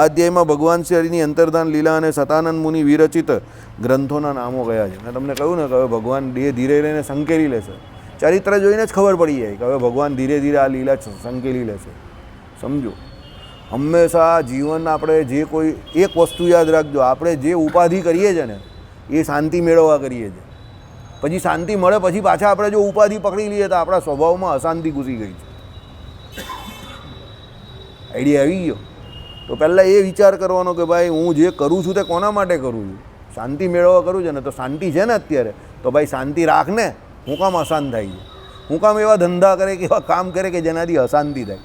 આ અધ્યાયમાં ભગવાન શ્રી હરિની અંતર્ધાન લીલા અને સતાનંદ મુનિ વિરચિત ગ્રંથોના નામો કયા છે. મેં તમને કહ્યું ને કે હવે ભગવાન ધીરે ધીરે રહીને સંકેલી લેશે. ચરિત્ર જોઈને જ ખબર પડી જાય કે હવે ભગવાન ધીરે ધીરે આ લીલા સંકેલી લેશે. સમજો? હંમેશા જીવન આપણે જે કોઈ એક વસ્તુ યાદ રાખજો, આપણે જે ઉપાધિ કરીએ છીએ ને, એ શાંતિ મેળવવા કરીએ છીએ પછી શાંતિ મળે, પછી પાછા આપણે જો ઉપાધિ પકડી લઈએ તો આપણા સ્વભાવમાં અશાંતિ ઘૂસી ગઈ છે. આઈડિયા આવી ગયો? તો પહેલાં એ વિચાર કરવાનો કે ભાઈ હું જે કરું છું તે કોના માટે કરું છું? શાંતિ મેળવવા કરું છું ને તો શાંતિ છે ને અત્યારે? તો ભાઈ શાંતિ રાખ ને હું કામ અશાંત થાય છે. હું કામ એવા ધંધા કરે કે એવા કામ કરે કે જેનાથી અશાંતિ થાય.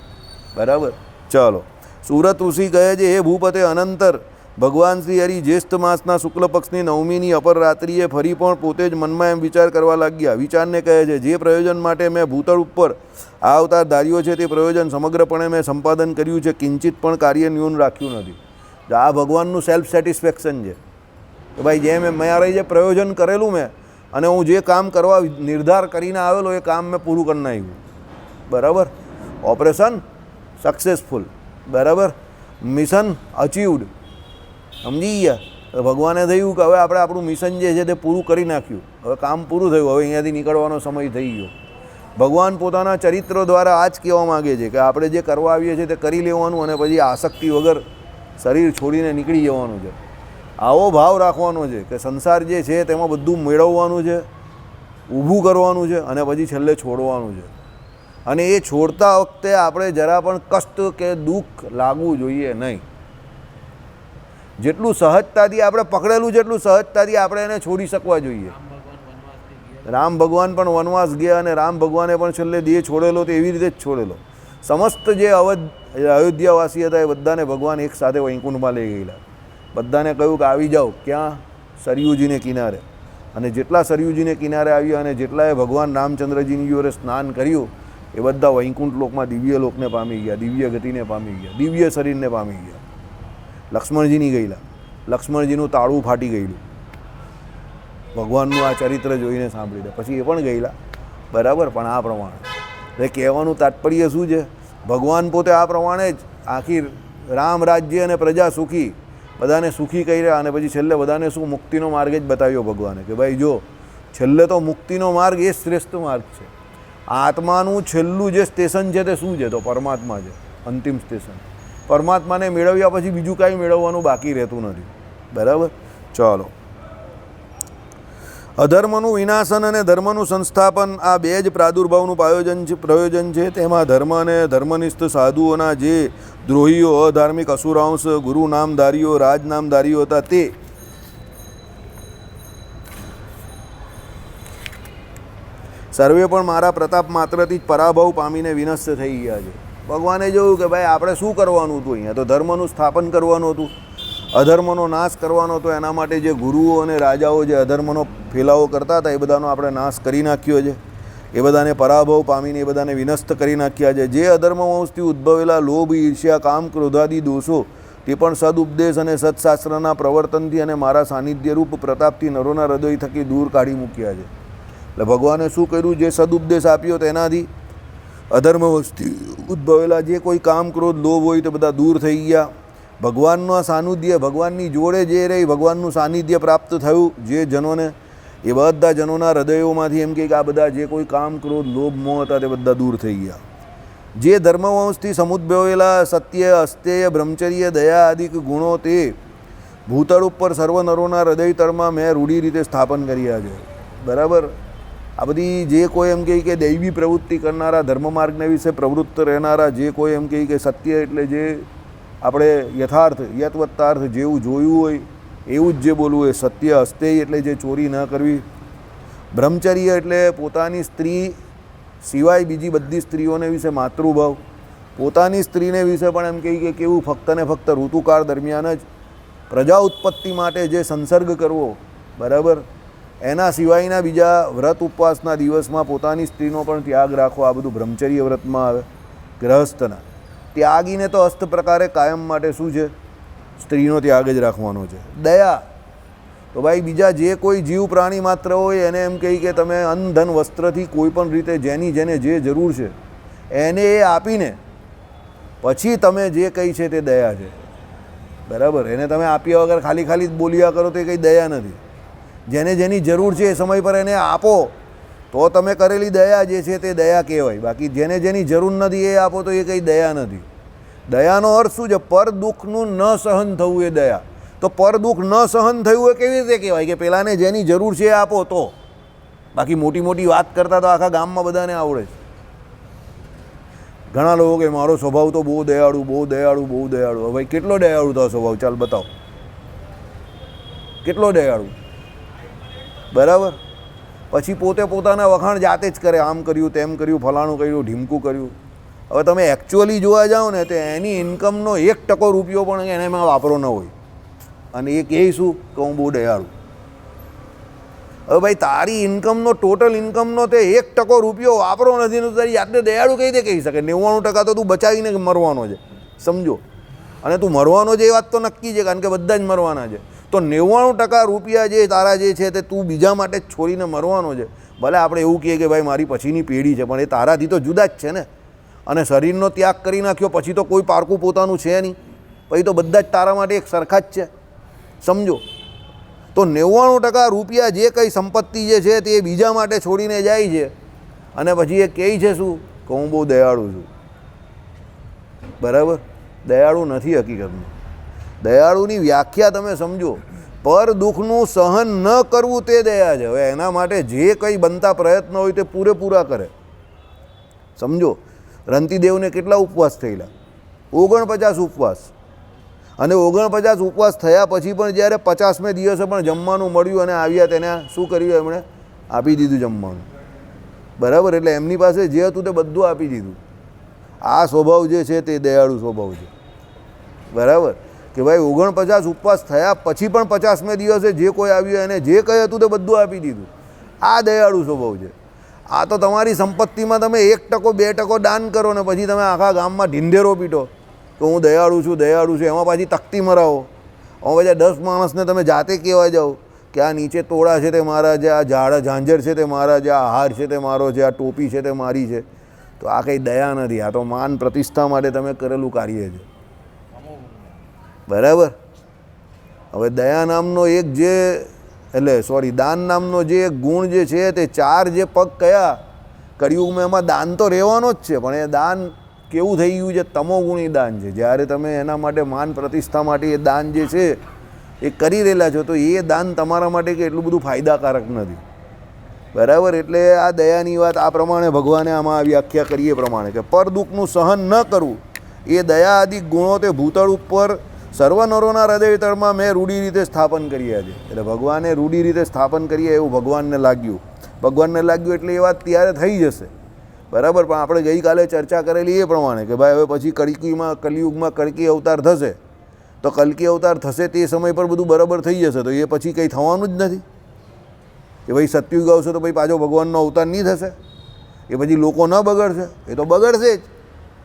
બરાબર? ચલો. સુરત ઋષિ કહે છે, હે ભૂપતે અનંતર ભગવાન શ્રી હરિ જ્યેષ્ઠ માસના શુક્લ પક્ષની નવમીની અપર રાત્રિએ ફરી પણ પોતે જ મનમાં એમ વિચાર કરવા લાગ્યા. વિચારને કહે છે, જે પ્રયોજન માટે મેં ભૂતળ ઉપર આ અવતાર ધાર્યો છે, તે પ્રયોજન સમગ્રપણે મેં સંપાદન કર્યું છે, કિંચિત પણ કાર્ય ન્યૂન રાખ્યું નથી. આ ભગવાનનું સેલ્ફ સેટિસ્ફેક્શન છે, કે ભાઈ જે મેં મારે જે પ્રયોજન કરેલું મેં, અને હું જે કામ કરવા નિર્ધાર કરીને આવેલો, એ કામ મેં પૂરું કરી નાખ્યું. બરાબર? ઓપરેશન સક્સેસફુલ બરાબર? મિશન અચીવડ સમજી ગયા ભગવાને થયું કે હવે આપણે આપણું મિશન જે છે તે પૂરું કરી નાખ્યું. હવે કામ પૂરું થયું. હવે અહીંયાથી નીકળવાનો સમય થઈ ગયો. ભગવાન પોતાના ચરિત્રો દ્વારા આ જ કહેવા માગે છે કે આપણે જે કરવા આવીએ છીએ તે કરી લેવાનું અને પછી આસક્તિ વગર શરીર છોડીને નીકળી જવાનું છે. આવો ભાવ રાખવાનો છે કે સંસાર જે છે તેમાં બધું મેળવવાનું છે, ઊભું કરવાનું છે અને પછી છેલ્લે છોડવાનું છે. અને એ છોડતા વખતે આપણે જરા પણ કષ્ટ કે દુઃખ લાગવું જોઈએ નહીં. જેટલું સહજતાથી આપણે પકડેલું છે એટલું સહજતાથી આપણે એને છોડી શકવા જોઈએ. રામ ભગવાન પણ વનવાસ ગયા અને રામ ભગવાને પણ છેલ્લે દેહ છોડેલો તો એવી રીતે જ છોડેલો. સમસ્ત જે અવધ, અયોધ્યાવાસી હતા એ બધાને ભગવાન એક સાથે વૈકુંઠમાં લઈ ગયેલા. બધાને કહ્યું કે આવી જાઓ, ક્યાં? સરયુજીને કિનારે. અને જેટલા સરયુજીને કિનારે આવ્યા અને જેટલાએ ભગવાન રામચંદ્રજીની જોડે સ્નાન કર્યું, એ બધા વૈકુંઠ લોકમાં દિવ્ય લોકને પામી ગયા, દિવ્ય ગતિને પામી ગયા, દિવ્ય શરીરને પામી ગયા. લક્ષ્મણજીની ગયેલા. લક્ષ્મણજીનું તાળું ફાટી ગયેલું. ભગવાનનું આ ચરિત્ર જોઈને સાંભળીને. પછી એ પણ ગયેલા. બરાબર, પણ આ પ્રમાણે. એટલે કહેવાનું તાત્પર્ય શું છે? ભગવાન પોતે આ પ્રમાણે જ આખી રામ રાજ્ય અને પ્રજા સુખી, બધાને સુખી કર્યા અને પછી છેલ્લે બધાને શું મુક્તિનો માર્ગ જ બતાવ્યો ભગવાને કે ભાઈ જો, છેલ્લે તો મુક્તિનો માર્ગ એ શ્રેષ્ઠ માર્ગ છે. આત્માનું છેલ્લું જે સ્ટેશન છે તે શું છે? તો પરમાત્મા છે. અંતિમ સ્ટેશન. પરમાત્માને મેળવ્યા પછી બીજું કાંઈ મેળવવાનું બાકી રહેતું નથી. બરાબર? ચાલો. અધર્મનું વિનાશન અને ધર્મનું સંસ્થાપન આ બે જ પ્રાદુર્ભાવનું આયોજન છે, પ્રયોજન છે. તેમાં ધર્મ અને ધર્મનિષ્ઠ સાધુઓના જે દ્રોહીઓ, અધાર્મિક અસુરાંશ, ગુરુ નામધારીઓ, રાજ નામધારીઓ હતા તે સર્વે પણ મારા પ્રતાપ માત્રથી જ પરાભવ પામીને વિનષ્ટ થઈ ગયા છે. ભગવાને જોયું કે ભાઈ, આપણે શું કરવાનું હતું અહીંયા? તો ધર્મનું સ્થાપન કરવાનું હતું. અધર્મનો નાશ કરવાનો હતો એના માટે જે ગુરુઓ અને રાજાઓ જે અધર્મનો ફેલાવો કરતા હતા, એ બધાનો આપણે નાશ કરી નાખ્યો છે. એ બધાને પરાભવ પામીને એ બધાને વિનષ્ટ કરી નાખ્યા છે. જે અધર્મ વંશથી ઉદ્ભવેલા લોભ, ઈર્ષ્યા, કામ, ક્રોધાદી દોષો, તે પણ સદઉપદેશ અને સત્શાસ્ત્રના પ્રવર્તનથી અને મારા સાનિધ્યરૂપ પ્રતાપથી નરોના હૃદય થકી દૂર કાઢી મૂક્યા છે. એટલે ભગવાને શું કર્યું? જે સદુપદેશ આપ્યો તેનાથી અધર્મવશથી ઉદ્ભવેલા જે કોઈ કામ ક્રોધ લોભ હોય તે બધા દૂર થઈ ગયા. ભગવાનનું સાનિધ્ય ભગવાનની જોડે જે રહી, ભગવાનનું સાનિધ્ય પ્રાપ્ત થયું. જે જનોને, એ બધા જનોના હૃદયોમાંથી એમ કે આ બધા જે કોઈ કામ ક્રોધ લોભ મોહ હતા તે બધા દૂર થઈ ગયા. જે ધર્મવંશથી સમુદ્ભવેલા સત્ય, અસ્તેય, બ્રહ્મચર્ય, દયા આદિક ગુણો તે ભૂતળ ઉપર સર્વ નરોના હૃદય તળમાં મેં રૂઢી રીતે સ્થાપન કર્યા છે. બરાબર? આ બધી જે કોઈ એમ કહે કે દૈવી પ્રવૃત્તિ કરનારા ધર્મ માર્ગને વિશે પ્રવૃત્ત રહેનારા, જે કોઈ એમ કહે કે સત્ય એટલે જે આપણે યથાર્થ, યથવત્તાર્થ જેવું જોયું હોય, એવું જ જે બોલવું એ સત્ય હસ્તેય એટલે જે ચોરી ન કરવી. બ્રહ્મચર્ય એટલે પોતાની સ્ત્રી સિવાય બીજી બધી સ્ત્રીઓને વિશે માતૃભાવ. પોતાની સ્ત્રીને વિશે પણ એમ કહી કે કેવું ફક્ત ને ફક્ત ઋતુકાળ દરમિયાન જ પ્રજા ઉત્પત્તિ માટે જે સંસર્ગ કરવો, બરાબર? એના સિવાયના બીજા વ્રત ઉપવાસના દિવસમાં પોતાની સ્ત્રીનો પણ ત્યાગ રાખો. આ બધું બ્રહ્મચર્ય વ્રતમાં આવે. ગ્રહસ્થના. ત્યાગીને તો અસ્ત પ્રકારે કાયમ માટે શું છે? સ્ત્રીનો ત્યાગ જ રાખવાનો છે. દયા. તો ભાઈ બીજા જે કોઈ જીવ પ્રાણી માત્ર હોય એને એમ કહી કે તમે અનધન વસ્ત્રથી કોઈ પણ રીતે જેની જેને જે જરૂર છે, એને એ આપીને પછી તમે જે કહી છે તે દયા છે. બરાબર? એને તમે આપ્યા વગર ખાલી ખાલી બોલ્યા કરો તો એ કંઈ દયા નથી. જેને જેની જરૂર છે એ સમય પર એને આપો. તો તમે કરેલી દયા જે છે તે દયા કહેવાય. બાકી જેને જેની જરૂર નથી એ આપો તો એ કંઈ દયા નથી. દયાનો અર્થ શું છે? પર દુઃખનું ન સહન થવું એ દયા. તો પર દુઃખ ન સહન થયું એ કેવી રીતે કહેવાય? કે પેલાને જેની જરૂર છે એ આપો તો. બાકી મોટી મોટી વાત કરતા તો આખા ગામમાં બધાને આવડે છે. ઘણા લોકો કે મારો સ્વભાવ તો બહુ દયાળુ બહુ દયાળુ બહુ દયાળુ. હવે કેટલો દયાળુ તો સ્વભાવ? ચાલ બતાવો. કેટલો દયાળુ? બરાબર? પછી પોતે પોતાના વખાણ જાતે જ કરે, આમ કર્યું, તેમ કર્યું, ફલાણું કર્યું, ઢીમકું કર્યું. હવે તમે એકચ્યુઅલી જોવા જાઓ ને, તો એની ઇન્કમનો એક ટકો રૂપિયો પણ એને એમાં વાપરો ન હોય. અને એ કહે શું? કે હું બહુ દયાળુ. હવે ભાઈ, તારી ઇન્કમનો ટોટલ ઇન્કમનો તે એક ટકો રૂપિયો વાપરો નથી, ને તારી જાતને દયાળું કઈ રીતે કહી શકે? નેવ્વાણું ટકા તો તું બચાવીને મરવાનો છે. સમજો? અને તું મરવાનો છે એ વાત તો નક્કી છે, કારણ કે બધા જ મરવાના છે. તો નેવ્વાણું ટકા રૂપિયા જે તારા જે છે તે તું બીજા માટે જ છોડીને મરવાનો છે. ભલે આપણે એવું કહીએ કે ભાઈ મારી પછીની પેઢી છે, પણ એ તારાથી તો જુદા જ છે ને. અને શરીરનો ત્યાગ કરી નાખ્યો, પછી તો કોઈ પારકું પોતાનું છે નહીં. પછી તો બધા જ તારા માટે એક સરખા જ છે. સમજો? તો નેવ્વાણું ટકા રૂપિયા જે કંઈ સંપત્તિ જે છે તે બીજા માટે છોડીને જાય છે. અને પછી એ કહે છે શું? કે હું બહુ દયાળુ છું. બરાબર? દયાળુ નથી હકીકતમાં. દયાળુની વ્યાખ્યા તમે સમજો. પર દુઃખનું સહન ન કરવું તે દયા છે. હવે એના માટે જે કંઈ બનતા પ્રયત્નો હોય તે પૂરેપૂરા કરે. સમજો? રંતીદેવને કેટલા ઉપવાસ થયેલા? ઓગણપચાસ ઉપવાસ. અને ઓગણપચાસ ઉપવાસ થયા પછી પણ જ્યારે પચાસમે દિવસે પણ જમવાનું મળ્યું અને આવ્યા તેને શું કર્યું? એમણે આપી દીધું જમવાનું. બરાબર? એટલે એમની પાસે જે હતું તે બધું આપી દીધું. આ સ્વભાવ જે છે તે દયાળુ સ્વભાવ છે. બરાબર? કે ભાઈ ઓગણપચાસ ઉપવાસ થયા પછી પણ પચાસમે દિવસે જે કોઈ આવ્યું એને જે કંઈ હતું તે બધું આપી દીધું. આ દયાળુ સ્વભાવ છે. આ તો તમારી સંપત્તિમાં તમે એક ટકો, બે ટકો દાન કરો ને પછી તમે આખા ગામમાં ઢીંઢેરો પીટો. તો હું દયાળુ છું દયાળુ છું, એમાં પાછી તકતી મરાવો. હવે બધા દસ માણસને તમે જાતે કહેવા જાઓ કે આ નીચે તોડા છે તે મારા છે આ ઝાડ, ઝાંઝર છે તે મારા છે આ હાર છે તે મારો છે, આ ટોપી છે તે મારી છે. તો આ કંઈ દયા નથી, આ તો માન પ્રતિષ્ઠા માટે તમે કરેલું કાર્ય છે. બરાબર? હવે દયા નામનો એક જે, એટલે સોરી દાન નામનો જે એક ગુણ જે છે તે ચાર જે પગ કયા? કળિયુગમાં એમાં દાન તો રહેવાનો જ છે, પણ એ દાન કેવું થઈ ગયું છે? તમોગુણી દાન છે. જ્યારે તમે એના માટે માન પ્રતિષ્ઠા માટે એ દાન જે છે, એ કરી રહેલા છો, તો એ દાન તમારા માટે કે એટલું બધું ફાયદાકારક નથી. બરાબર? એટલે આ દયાની વાત આ પ્રમાણે ભગવાને આમાં વ્યાખ્યા કરીએ પ્રમાણે કે પર દુઃખનું સહન ન કરવું. એ દયા આદિ ગુણો તે ભૂતળ ઉપર સર્વ નરોના મેં રૂઢી રીતે સ્થાપન કર્યા છે એટલે ભગવાને રૂઢી રીતે સ્થાપન કરીએ એવું ભગવાનને લાગ્યું. ભગવાનને લાગ્યું એટલે એ વાત ત્યારે થઈ જશે. બરાબર, પણ આપણે ગઈકાલે ચર્ચા કરેલી એ પ્રમાણે કે ભાઈ હવે પછી કડકીમાં કલિયુગમાં કડકી અવતાર થશે. તો કલકી અવતાર થશે તે સમય પર બધું બરાબર થઈ જશે, તો એ પછી કંઈ થવાનું જ નથી. કે ભાઈ સત્યુગ આવશે તો ભાઈ પાછો ભગવાનનો અવતાર નહીં થશે? એ પછી લોકો ન બગડશે? એ તો બગડશે જ.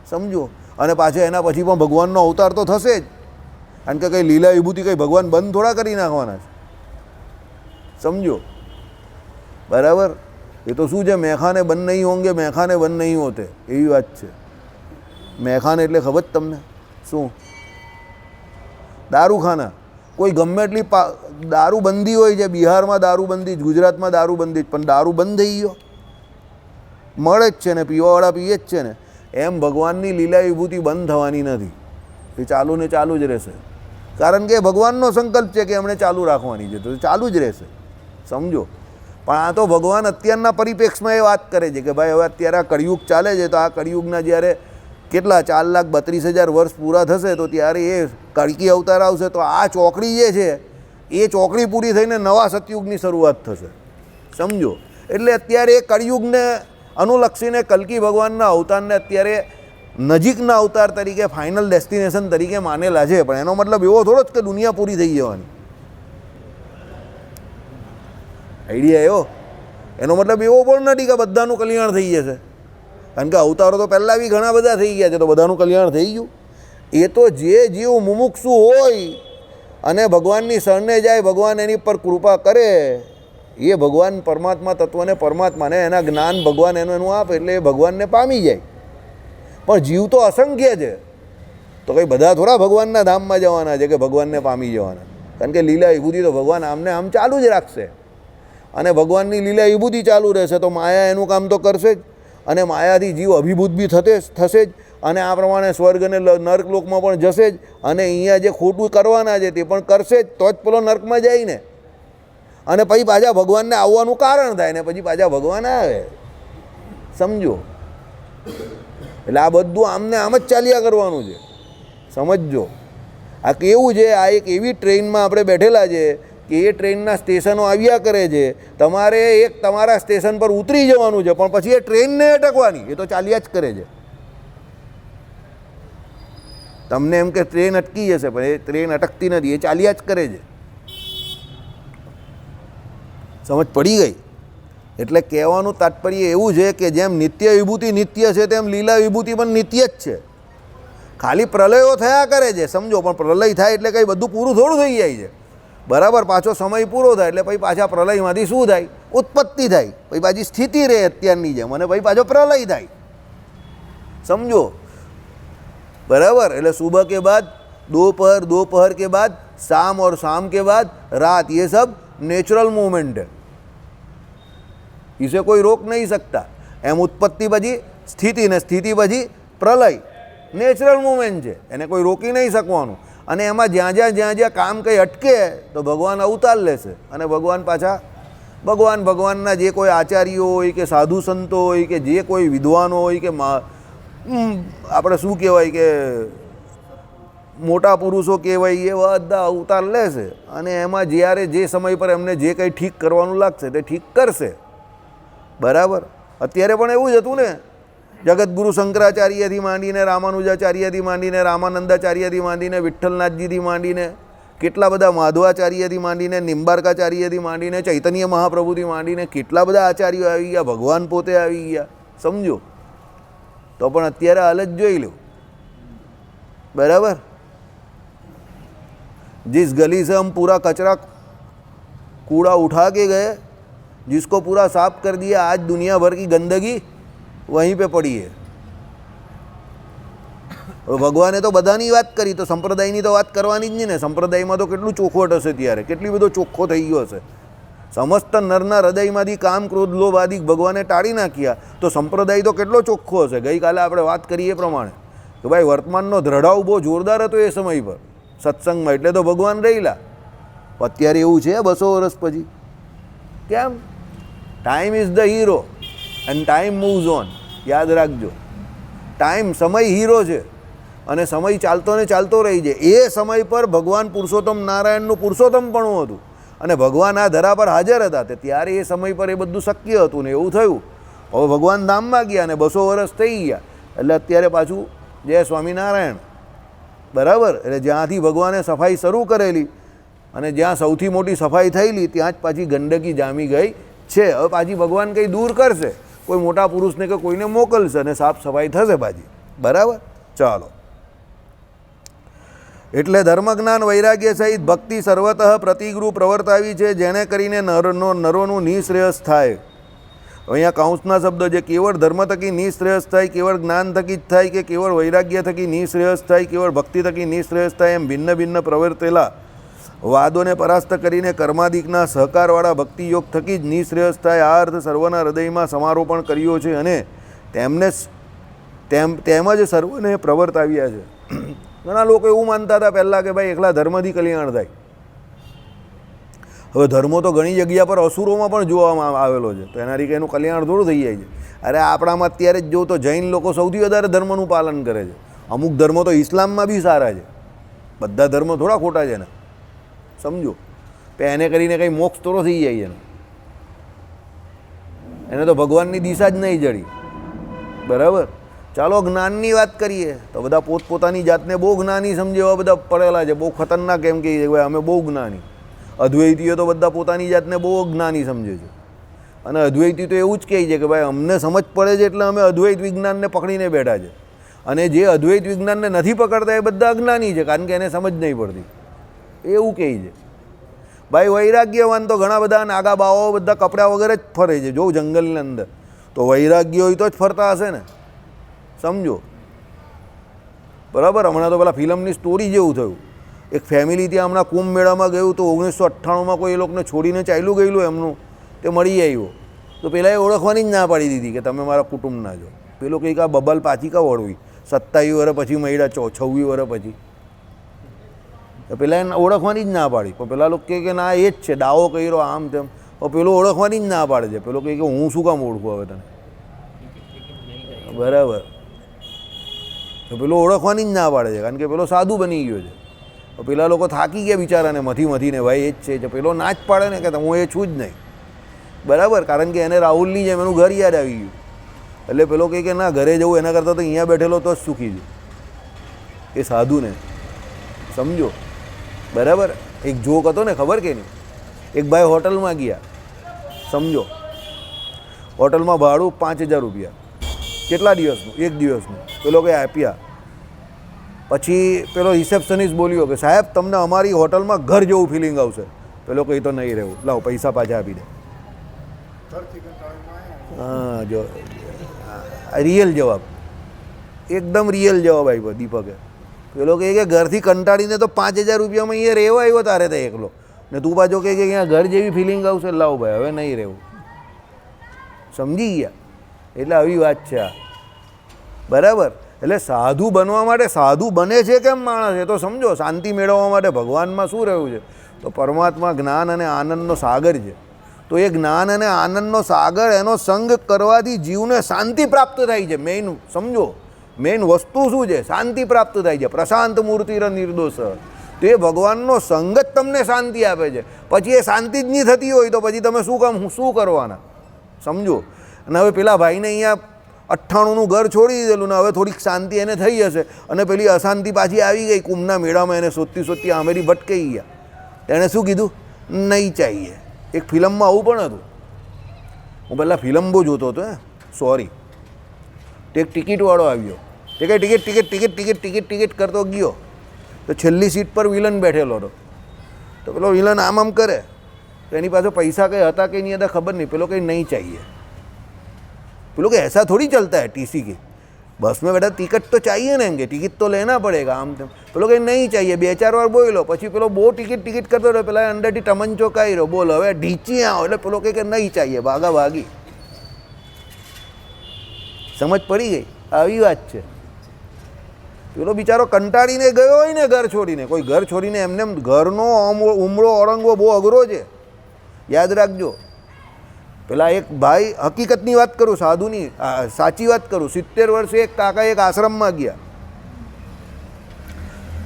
સમજો. અને પાછા એના પછી પણ ભગવાનનો અવતાર તો થશે જ. કારણ કે કંઈ લીલા વિભૂતિ કંઈ ભગવાન બંધ થોડા કરી નાખવાના છે. સમજો? બરાબર? એ તો શું છે? મેખાને બંધ નહીં હોંગે, મેખાને બંધ નહીં હોતે. એવી વાત છે. મેખાને એટલે ખબર તમને? શું? દારૂખાના. કોઈ ગમે એટલી પા, દારૂબંધી હોય છે, બિહારમાં દારૂબંધી જ, ગુજરાતમાં દારૂબંધી જ, પણ દારૂ બંધ થઈ ગયો. મળે જ છે ને, પીવાવાળા પીએ જ છે ને. એમ ભગવાનની લીલા વિભૂતિ બંધ થવાની નથી. એ ચાલુ ને ચાલુ જ રહેશે. કારણ કે ભગવાનનો સંકલ્પ છે કે એમણે ચાલુ રાખવાની છે. તો ચાલુ જ રહેશે. સમજો? પણ આ તો ભગવાન અત્યારના પરિપ્રેક્ષમાં એ વાત કરે છે કે ભાઈ હવે અત્યારે આ કળિયુગ ચાલે છે, તો આ કળિયુગના જ્યારે કેટલા ચાર લાખ બત્રીસ હજાર વર્ષ પૂરા થશે, તો ત્યારે એ કળકી અવતાર આવશે. તો આ ચોકડી જે છે, એ ચોકડી પૂરી થઈને નવા સતયુગની શરૂઆત થશે. સમજો? એટલે અત્યારે એ કળિયુગને અનુલક્ષીને કલ્કી ભગવાનના અવતારને અત્યારે નજીકના અવતાર તરીકે ફાઇનલ ડેસ્ટિનેશન તરીકે માનેલા છે. પણ એનો મતલબ એવો થોડો જ કે દુનિયા પૂરી થઈ જવાની. આઈડિયા એવો? એનો મતલબ એવો પણ નથી કે બધાનું કલ્યાણ થઈ જશે. કારણ કે અવતારો તો પહેલાં બી ઘણા બધા થઈ ગયા છે, તો બધાનું કલ્યાણ થઈ ગયું. એ તો જે જીવ મુમુક્ષુ હોય અને ભગવાનની શરણે જાય, ભગવાન એની પર કૃપા કરે, એ ભગવાન પરમાત્મા તત્વને પરમાત્માને, એના જ્ઞાન ભગવાન એનું એનું આપે એટલે એ ભગવાનને પામી જાય. પણ જીવ તો અસંખ્ય છે. તો કંઈ બધા થોડા ભગવાનના ધામમાં જવાના છે કે ભગવાનને પામી જવાના. કારણ કે લીલા વિભૂતિ તો ભગવાન આમને આમ ચાલુ જ રાખશે. અને ભગવાનની લીલા વિભૂતિ ચાલુ રહેશે તો માયા એનું કામ તો કરશે જ. અને માયાથી જીવ અભિભૂત બી થતે થશે જ. અને આ પ્રમાણે સ્વર્ગ અને નર્ક લોકમાં પણ જશે જ. અને અહીંયા જે ખોટું કરવાના છે તે પણ કરશે જ. તો જ પેલો નર્કમાં જાય ને. અને પછી પાછા ભગવાનને આવવાનું કારણ થાય ને, પછી પાછા ભગવાન આવે. સમજો? એટલે આ બધું આમને આમ જ ચાલ્યા કરવાનું છે. સમજજો. આ કેવું છે? આ એક એવી ટ્રેનમાં આપણે બેઠેલા છે કે એ ટ્રેનના સ્ટેશનો આવ્યા કરે છે. તમારે એક તમારા સ્ટેશન પર ઉતરી જવાનું છે, પણ પછી એ ટ્રેનને અટકવાની. એ તો ચાલ્યા જ કરે છે. તમને એમ કે ટ્રેન અટકી જશે, પણ એ ટ્રેન અટકતી નથી, એ ચાલ્યા જ કરે છે. સમજ પડી ગઈ? એટલે કહેવાનું તાત્પર્ય એવું છે કે જેમ નિત્ય વિભૂતિ નિત્ય છે તેમ લીલા વિભૂતિ પણ નિત્ય જ છે ખાલી પ્રલયો થયા કરે છે સમજો પણ પ્રલય થાય એટલે કંઈ બધું પૂરું થોડું થઈ જાય છે બરાબર પાછો સમય પૂરો થાય એટલે પછી પાછા પ્રલયમાંથી શું થાય ઉત્પત્તિ થાય પછી પાછી સ્થિતિ રહે અત્યારની જેમ અને પછી પાછો પ્રલય થાય સમજો बराबर એટલે सुबह के बाद दोपहर दोपहर के बाद शाम और शाम के बाद रात ये सब नेचुरल मूवमेंट है इसे कोई रोक नहीं सकता એમ ઉત્પત્તિ પછી સ્થિતિ ને સ્થિતિ પછી પ્રલય નેચરલ મુવમેન્ટ છે એને કોઈ રોકી નહીં શકવાનું અને એમાં જ્યાં જ્યાં જ્યાં જ્યાં કામ કંઈ અટકે તો ભગવાન અવતાર લેશે અને ભગવાન પાછા ભગવાન ભગવાનના જે કોઈ આચાર્યો હોય કે સાધુ સંતો હોય કે જે કોઈ વિદ્વાનો હોય કે મા હમ, આપણે શું કહેવાય કે મોટા પુરુષો કહેવાય એ બધા અવતાર લેશે અને એમાં જ્યારે જે સમય પર એમને જે કંઈ ઠીક કરવાનું લાગશે તે ઠીક કરશે બરાબર અત્યારે પણ એવું જ હતું ને જગતગુરુ શંકરાચાર્યથી માંડીને રામાનુજાચાર્યથી માંડીને રામાનંદાચાર્યથી માંડીને વિઠ્ઠલનાથજીથી માંડીને કેટલા બધા માધવાચાર્યથી માંડીને નિંબાર્કાચાર્યથી માંડીને ચૈતન્ય મહાપ્રભુથી માંડીને કેટલા બધા આચાર્યો આવી ગયા ભગવાન પોતે આવી ગયા સમજો તો પણ અત્યારે હાલ જ જોઈ લો बराबर जिस गली से हम पूरा कचरा कूड़ा उठा के गए जिसको पूरा साफ कर दिया आज दुनिया भर की गंदगी वहीं पे पड़ी है હવે ભગવાને તો બધાની વાત કરી તો સંપ્રદાયની તો વાત કરવાની જ નહીં ને સંપ્રદાયમાં તો કેટલું ચોખવટ હશે ત્યારે કેટલી બધો ચોખ્ખો થઈ ગયો હશે સમસ્ત નરના હૃદયમાંથી કામ ક્રોધ લોભ આદિ ભગવાને ટાળી નાખ્યા તો સંપ્રદાય તો કેટલો ચોખ્ખો હશે ગઈકાલે આપણે વાત કરી એ પ્રમાણે કે ભાઈ વર્તમાનનો દ્રઢાવ બહુ જોરદાર હતો એ સમય પર સત્સંગમાં એટલે તો ભગવાન રહેલા અત્યારે એવું છે બસો વર્ષ પછી કેમ Time is the hero and time moves on યાદ રાખજો. ટાઈમ સમય હીરો છે. અને સમય ચાલતો ને ચાલતો રહી છે એ સમય પર ભગવાન પુરુષોત્તમ નારાયણનું પુરુષોત્તમ પણ હતું. અને ભગવાન આ ધરા પર હાજર હતા. તે ત્યારે એ સમય પર એ બધું શક્ય હતું ને એવું થયું. હવે ભગવાન ધામમાં ગયા ને બસો વર્ષ થઈ ગયા. એટલે અત્યારે પાછું જય સ્વામિનારાયણ. બરાબર? એટલે જ્યાંથી ભગવાને સફાઈ શરૂ કરેલી અને જ્યાં સૌથી મોટી સફાઈ થયેલી, ત્યાં જ પાછી ગંદકી જામી ગઈ. છે. હવે પાછી ભગવાન કંઈ દૂર કરશે. કોઈ મોટા પુરુષને કે કોઈને મોકલશે અને સાફ સફાઈ થશે પાછી. બરાબર? ચાલો. એટલે ધર્મજ્ઞાન વૈરાગ્ય સહિત ભક્તિ સર્વતઃ પ્રતિગૃહ પ્રવર્તાવી છે, જેને કરીને નરનો નરોનું નિશ્રેયસ થાય. અહીંયા કાઉન્સના શબ્દો જે કેવળ ધર્મ થકી નિશ્રેયસ થાય, કેવળ જ્ઞાન થકી જ થાય કે કેવળ વૈરાગ્ય થકી નિશ્રેયસ થાય, કેવળ ભક્તિ થકી નિશ્રેયસ થાય, એમ ભિન્ન ભિન્ન પ્રવર્તેલા વાદોને પરાસ્ત કરીને કર્માદિકના સહકારવાળા ભક્તિ યોગ થકી જ નિશ્રેયસ થાય આ અર્થ સર્વના હૃદયમાં સમારોપણ કર્યો છે અને તેમને સ- તેમ, તેમજ સર્વને પ્રવર્તાવ્યા છે. ઘણા લોકો એવું માનતા હતા પહેલાં કે ભાઈ એકલા ધર્મથી કલ્યાણ થાય. હવે ધર્મો તો ઘણી જગ્યા પર અસુરોમાં પણ જોવામાં આવેલો છે, તો એના રીતે એનું કલ્યાણ થોડું થઈ જાય છે. અરે આપણામાં અત્યારે જ જો તો જૈન લોકો સૌથી વધારે ધર્મનું પાલન કરે છે. અમુક ધર્મો તો ઇસ્લામમાં બી સારા છે. બધા ધર્મો થોડા ખોટા છે ને સમજો. તો એને કરીને કંઈ મોક્ષ થોડો થઈ જાય છે ને એને તો ભગવાનની દિશા જ નહીં જડી. બરાબર? ચાલો જ્ઞાનની વાત કરીએ. તો બધા પોતપોતાની જાતને બહુ જ્ઞાની સમજે એવા બધા પડેલા છે. બહુ ખતરનાક એમ કહે ભાઈ, અમે બહુ જ્ઞાની. અદ્વૈતીઓ તો બધા પોતાની જાતને બહુ જ્ઞાની સમજે છે. અને અદ્વૈતી તો એવું જ કહે છે કે ભાઈ, અમને સમજ પડે છે એટલે અમે અદ્વૈત વિજ્ઞાનને પકડીને બેઠા છે. અને જે અદ્વૈત વિજ્ઞાનને નથી પકડતા એ બધા અજ્ઞાની છે, કારણ કે એને સમજ નહીં પડતી. એવું કહે છે. ભાઈ, વૈરાગ્યવાન તો ઘણા બધા નાગા બાવાઓ બધા કપડાં વગર જ ફરે છે જો જંગલની અંદર. તો વૈરાગ્ય હોય તો જ ફરતા હશે ને? સમજો? બરાબર? હમણાં તો પેલા ફિલ્મની સ્ટોરી જેવું થયું. એક ફેમિલી ત્યાં હમણાં કુંભ મેળામાં ગયું તો ઓગણીસો અઠ્ઠાણુંમાં કોઈ એ લોકોને છોડીને ચાલ્યું ગયેલું એમનું. તે મળી આવ્યો. તો પહેલાં એ ઓળખવાની જ ના પાડી દીધી કે તમે મારા કુટુંબના છો. પેલો કંઈક આ બબલ પાછી કા વળવી સત્તાવીસ વર્ષ પછી મળ્યા ચો, છવ્વીસ વર્ષ પછી. પેલા એને ઓળખવાની જ ના પાડી. પણ પેલા લોકો કહે કે ના, એ જ છે દાવો કર્યો આમ તેમ. પેલું ઓળખવાની જ ના પાડે છે. પેલો કહે કે હું શું કામ ઓળખું હવે તને? બરાબર. પેલો ઓળખવાની જ ના પાડે છે. કારણ કે પેલો સાદું બની ગયો છે. પેલા લોકો થાકી ગયા બિચારાને મથી મથીને, ભાઈ, એ જ છે. પેલો ના જ પાડે ને કે હું એ છું જ નહીં. બરાબર. કારણ કે એને રાહુલની જેમ એનું ઘર યાદ આવી ગયું. એટલે પેલો કહે કે, ના, ઘરે જવું, એના કરતાં તો અહીંયા બેઠેલો તો જ સુખી છે. એ સાધુને. સમજો? બરાબર? એક જોક હતો ને, ખબર કે નહીં? એક ભાઈ હોટલમાં ગયા. સમજો. હોટલમાં ભાડું પાંચ હજાર રૂપિયા. કેટલા દિવસનું? એક દિવસનું. પેલો કંઈ આપ્યા. પછી પેલો રિસેપ્શનિસ્ટ બોલ્યો કે, સાહેબ, તમને અમારી હોટલમાં ઘર જેવું ફિલિંગ આવશે. પેલો કંઈ તો નહીં રહેવું. લાવો, પૈસા પાછા આપી દે. હા, જો રિયલ જવાબ. એકદમ રિયલ જવાબ આવ્યો દીપકે. પેલો કહે કે ઘરથી કંટાળીને તો પાંચ હજાર રૂપિયામાં અહીંયા રહેવા આવ્યો તારે તો એકલો. ને તું પાછો કહે કે અહીંયા ઘર જેવી ફિલિંગ આવશે લાવ ભાઈ, હવે નહીં રહેવું. સમજી ગયા. એટલે આવી વાત છે આ. બરાબર? એટલે સાધુ બનવા માટે, સાધુ બને છે કેમ માણસ? એ તો સમજો, શાંતિ મેળવવા માટે ભગવાનમાં શું રહ્યું છે? તો પરમાત્મા જ્ઞાન અને આનંદનો સાગર છે. તો એ જ્ઞાન અને આનંદનો સાગર, એનો સંગ કરવાથી જીવને શાંતિ પ્રાપ્ત થાય છે મેઇન સમજો? મેઇન વસ્તુ શું છે? શાંતિ પ્રાપ્ત થાય છે. પ્રશાંત મૂર્તિર નિર્દોષ. તો એ ભગવાનનો સંગ જ તમને શાંતિ આપે છે. પછી એ શાંતિ જ નહીં થતી હોય તો પછી તમે શું કામ, શું કરવાના? સમજો? અને હવે પેલા ભાઈને અહીંયા અઠ્ઠાણુંનું ઘર છોડી દીધેલું ને હવે થોડીક શાંતિ એને થઈ હશે. અને પેલી અશાંતિ પાછી આવી ગઈ. કુંભના મેળામાં એને શોધતી શોધતી આમેરી ભટકાઈ ગયા. તેણે શું કીધું? નહીં ચાહીએ. એક ફિલ્મમાં આવું પણ હતું. હું પહેલાં ફિલ્મ બહુ જોતો હતો સોરી એક ટિકિટવાળો આવ્યો. તે કંઈ ticket ticket ticket ticket ticket ticket કરતો ગયો તો છેલ્લી સીટ પર વિલન બેઠેલો હતો તો પેલો વિલન આમ આમ કરે તો એની પાસે પૈસા કંઈ હતા કે નહીં હતા ખબર નહીં પેલો કંઈ નહીં ચાહીએ પેલો કે ऐसा थोड़ी चलता है टीसी के बस में बेटा टिकट तो चाहिए ना एम के टिकट तो लेना पड़ेगा આમ તેમ પેલો કંઈ નહીં ચાહીએ બે ચાર વાર બોલ્યો પછી પેલો બહુ ટિકિટ ટિકિટ કરતો રહ્યો પેલા અંદરથી ટમંચો કાઢી રહ્યો બોલ હવે ઢીચી આવો એટલે પેલો કહે કે નહીં ચાહીએ ભાગા ભાગી સમજ પડી ગઈ આવી વાત છે પેલો બિચારો કંટાળીને ગયો હોય ને ઘર છોડીને. કોઈ ઘર છોડીને એમને એમ ઘરનો ઉમળો ઓળંગવો બહુ અઘરો છે. યાદ રાખજો. પેલા એક ભાઈ હકીકતની વાત કરું, સાધુની સાચી વાત કરું. સિત્તેર વર્ષે એક કાકા એક આશ્રમમાં ગયા.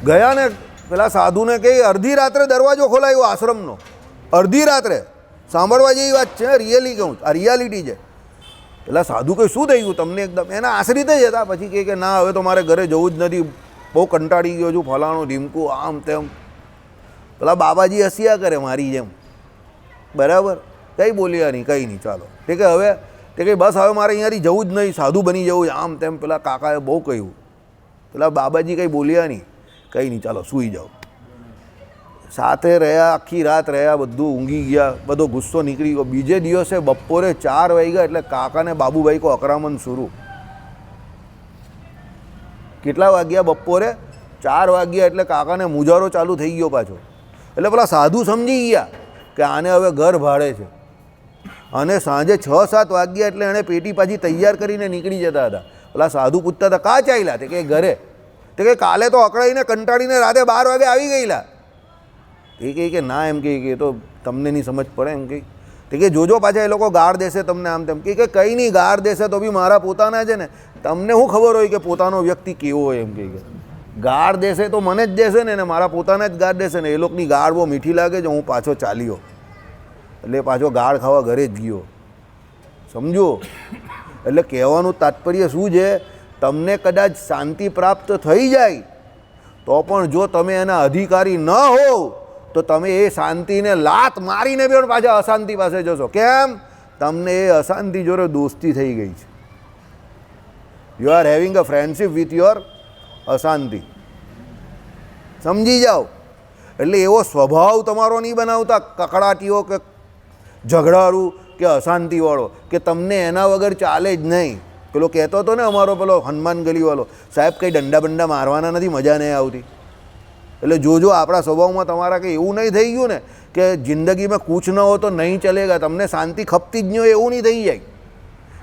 ગયા ને પેલા સાધુને કહી, અડધી રાત્રે દરવાજો ખોલાયો આશ્રમનો. અડધી રાત્રે. સાંભળવા જેવી વાત છે, રિયલી કહું આ રિયાલિટી છે. પેલા સાધુ કે શું થઈ ગયું? તમને એકદમ એના આશ્રિત જ હતા. પછી કહે કે ના, હવે તો મારે ઘરે જવું જ નથી. બહુ કંટાળી ગયો છું, ફલાણું ઢીમકું આમ તેમ. પેલા બાબાજી હસ્યા કરે મારી જેમ. બરાબર? કંઈ બોલ્યા નહીં, કંઈ નહીં. ચાલો. તે કે હવે, તે કે બસ હવે મારે અહીંયાથી જવું જ નહીં. સાધુ બની જવું આમ તેમ. પેલા કાકાએ બહુ કહ્યું. પેલા બાબાજી કંઈ બોલ્યા નહીં. કંઈ નહીં, ચાલો, સૂઈ જાઓ. સાથે રહ્યા, આખી રાત રહ્યા, બધું ઊંઘી ગયા, બધો ગુસ્સો નીકળી ગયો. બીજે દિવસે બપોરે ચાર વાગ્યા એટલે કાકાને બાબુભાઈ કો અકરામન શરૂ. કેટલા વાગ્યા બપોરે? ચાર વાગ્યા એટલે કાકાને મુજારો ચાલુ થઈ ગયો પાછો. એટલે પેલા સાધુ સમજી ગયા કે આને હવે ઘર ભાડે છે. અને સાંજે છ, સાત વાગ્યા એટલે એણે પેટી પાછી તૈયાર કરીને નીકળી જતા હતા. પેલા સાધુ પૂછતા હતા, કા ચાલ્યા તે કે ઘરે. તે કે, કાલે તો અકળાઈને કંટાળીને રાતે બાર વાગે આવી ગયેલા. એ કહે કે ના, એમ કહે કે તો તમને નહીં સમજ પડે, એમ કહે. તે કે જોજો પાછા એ લોકો ગાળ દેશે તમને આમ તેમ. કે કંઈ નહીં, ગાળ દેશે તો બી મારા પોતાના છે ને. તમને શું ખબર હોય કે પોતાનો વ્યક્તિ કેવો હોય, એમ કહે કે. ગાળ દેશે તો મને જ દેશે ને મારા પોતાના જ ગાળ દેશે ને. એ લોકોની ગાળ બહુ મીઠી લાગે છે, હું પાછો ચાલ્યો. એટલે પાછો ગાળ ખાવા ઘરે જ ગયો. સમજો? એટલે કહેવાનું તાત્પર્ય શું છે? તમને કદાચ શાંતિ પ્રાપ્ત થઈ જાય, તો પણ જો તમે એના અધિકારી ન હો તો તમે એ શાંતિને લાત મારીને બી પાછા અશાંતિ પાસે જશો. કેમ? તમને એ અશાંતિ જોડે દોસ્તી થઈ ગઈ છે. You are having a friendship with your અશાંતિ. સમજી જાઓ. એટલે એવો સ્વભાવ તમારો નહીં બનાવતા કકડાટીઓ કે ઝઘડારું કે અશાંતિવાળો કે તમને એના વગર ચાલે જ નહીં. પેલો કહેતો હતો ને અમારો પેલો હનુમાન ગલીવાળો સાહેબ, કંઈ દંડા બંડા મારવાના નથી, મજા નહીં આવતી. એટલે જોજો આપણા સ્વભાવમાં તમારા કંઈ એવું નહીં થઈ ગયું ને કે જિંદગીમાં કૂચ ન હો તો નહીં ચલેગા. તમને શાંતિ ખપતી જ નહીં હોય એવું નહીં થઈ જાય.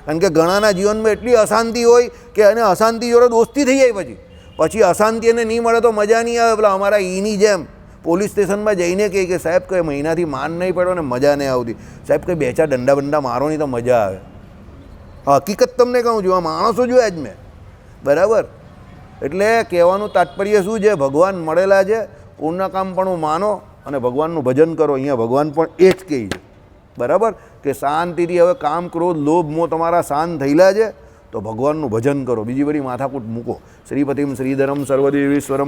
કારણ કે ઘણાના જીવનમાં એટલી અશાંતિ હોય કે એને અશાંતિ જોડે દોસ્તી થઈ જાય પછી. પછી અશાંતિ એને નહીં મળે તો મજા નહીં આવે. પેલા અમારા ઈની જેમ પોલીસ સ્ટેશનમાં જઈને કહે કે સાહેબ, કંઈ મહિનાથી માન નહીં પડ્યો ને મજા નહીં આવતી. સાહેબ, કંઈ બે ચાર ડંડા બંડા મારો નહીં તો મજા આવે. હકીકત તમને કહું છું, આ માણસો જોયા જ મેં. બરાબર? એટલે કહેવાનું તાત્પર્ય શું છે? ભગવાન મળેલા છે. પૂર્ણ કામ પણ માનો અને ભગવાનનું ભજન કરો. અહીંયા ભગવાન પણ એ જ કહે છે. બરાબર? કે શાંતિથી હવે કામ ક્રોધ લોભ મો તમારા શાંત થયેલા છે, તો ભગવાનનું ભજન કરો. બીજી બધી માથાકૂટ મૂકો. શ્રીપતિમ શ્રીધરમ સર્વદેવીશ્વરમ